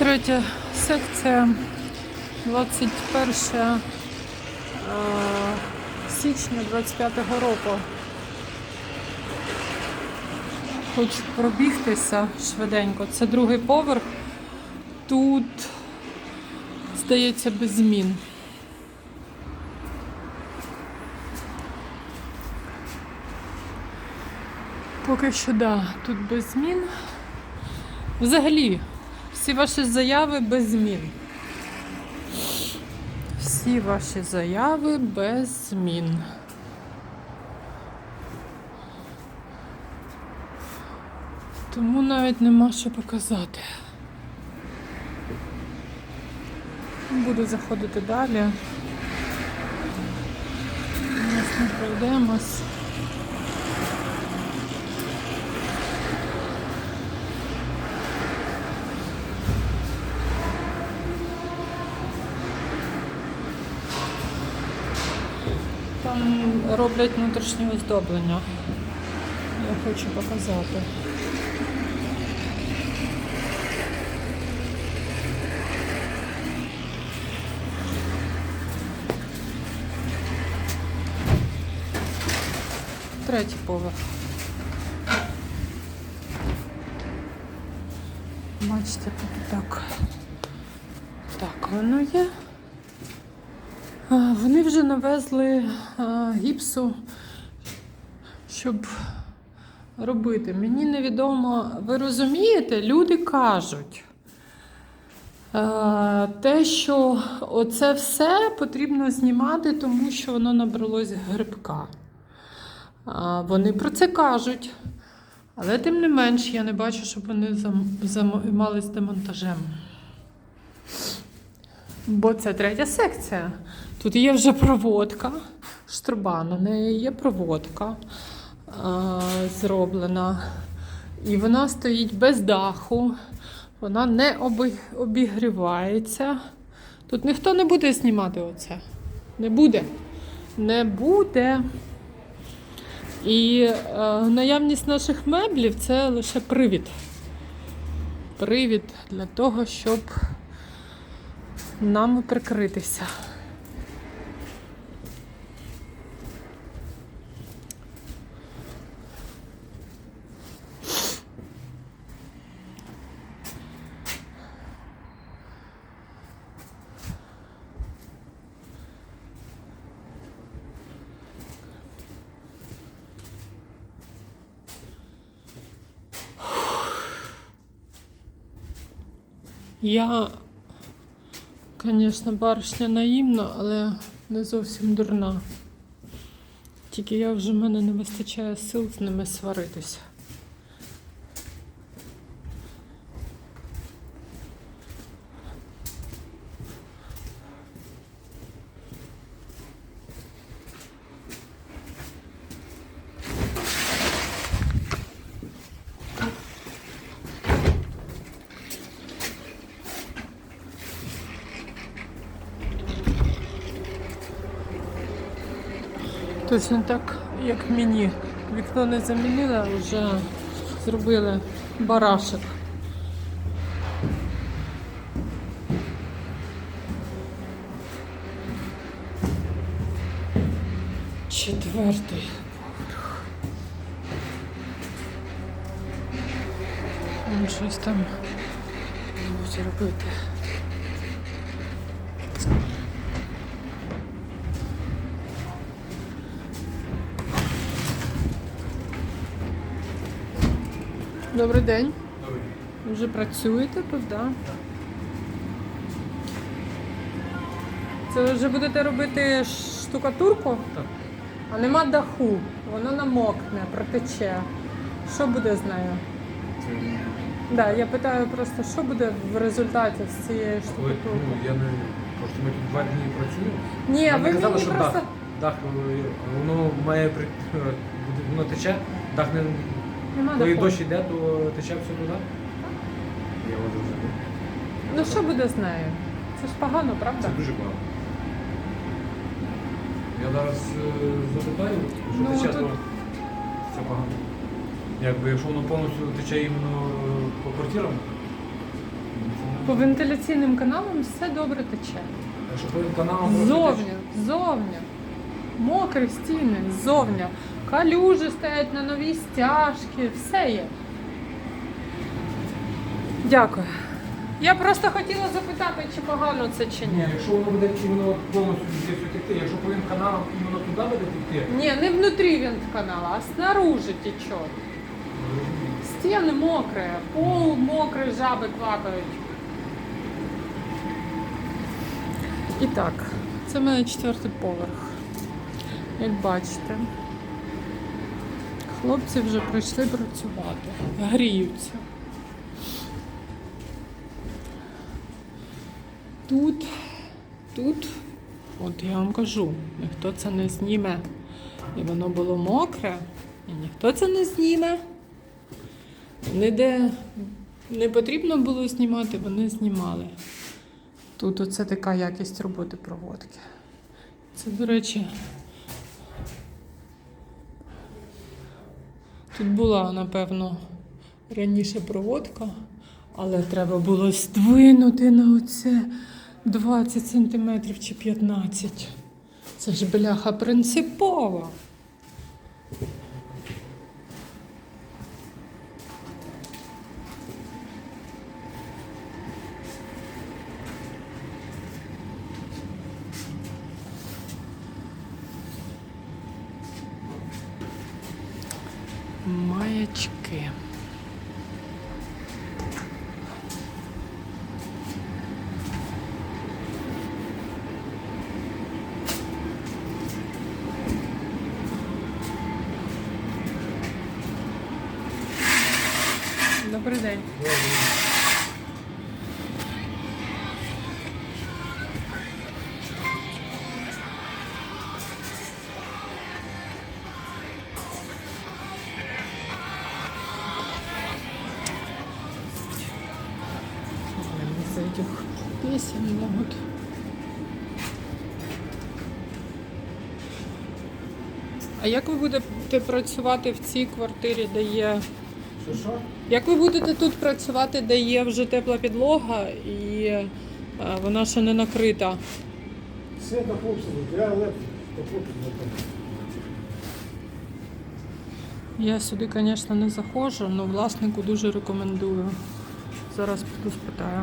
Третя секція 21 е, січня 25-го року. Хочу пробігтися швиденько. Це другий поверх. Тут, здається, без змін. Поки що, да, тут без змін. Взагалі, всі ваші заяви без змін. Всі ваші заяви без змін. Тому навіть нема що показати. Буду заходити далі. Ми пройдемось. роблять внутрішнє оздоблення. Я хочу показати. Третій поверх. Бачите, тут так. Так, воно є. Вони вже навезли гіпсу, щоб робити. Мені невідомо, ви розумієте, люди кажуть, те, що оце все потрібно знімати, тому що воно набралось грибка. Вони про це кажуть. Але тим не менш, я не бачу, щоб вони займались демонтажем. Бо це третя секція. Тут є вже проводка, штруба на неї є проводка а, зроблена. І вона стоїть без даху, вона не обігрівається. Тут ніхто не буде знімати оце. Не буде. Не буде. І е, наявність наших меблів це лише привід. Привід для того, щоб нами прикритися. Я, звісно, баришня наївна, але не зовсім дурна. Тільки я вже в мене не вистачає сил з ними сваритися. Точно так, як мені. Вікно не замінили, а вже зробили барашек. Четвертий поверх. Щось там будуть робити. Добрий день. Ви Вже працюєте тут, так? Да? Це ви вже будете робити штукатурку? Так. А нема даху, воно намокне, протече. Що буде з нею? Це Да, я питаю просто, що буде в результаті з цієї штукатурки? ну, я не просто ми тут два дні працюємо. Ні, Нам ви казали, мені що просто. дах, дах е, воно має воно тече, дах не Нема коли даху. дощ йде, то тече все туди. Я вас зрозумів. Ну що буде з нею? Це ж погано, правда? Це дуже погано. Я зараз е, запитаю, що Ну, тече, тут- то це погано. Якби якщо воно повністю тече іменно е, по квартирам, це не- По вентиляційним каналам все добре тече. Якщо по каналам Ззовні, ззовні. Мокрі стіни, ззовні. Калюжі стоять на нові стяжки, все є. Дякую. Я просто хотіла запитати, чи погано це чи ні. Ні, якщо воно буде іменно повністю текти, якщо по каналам іменно туди буде текти, Ні, не внутрі він вентканала, а снаружи тече. Стіни мокрі, пол мокрий, жаби квакають. І так, це в мене четвертий поверх. Як бачите, хлопці вже прийшли працювати, гріються. Тут, тут, от я вам кажу, ніхто це не зніме. І воно було мокре, і ніхто це не зніме. Ніде не потрібно було знімати, вони знімали. Тут оце така якість роботи проводки. Це, до речі, тут була, напевно, раніше проводка, але треба було здвинути на оце 20 сантиметрів чи 15. Це ж бляха принципова. Маячки. Добрий день. Песен могут. А як ви будете працювати в цій квартирі, де є. що? Як ви будете тут працювати, де є вже тепла підлога і е, вона ще не накрита? Все до я до там. Я сюди, звісно, не заходжу, але власнику дуже рекомендую. Зараз піду спитаю.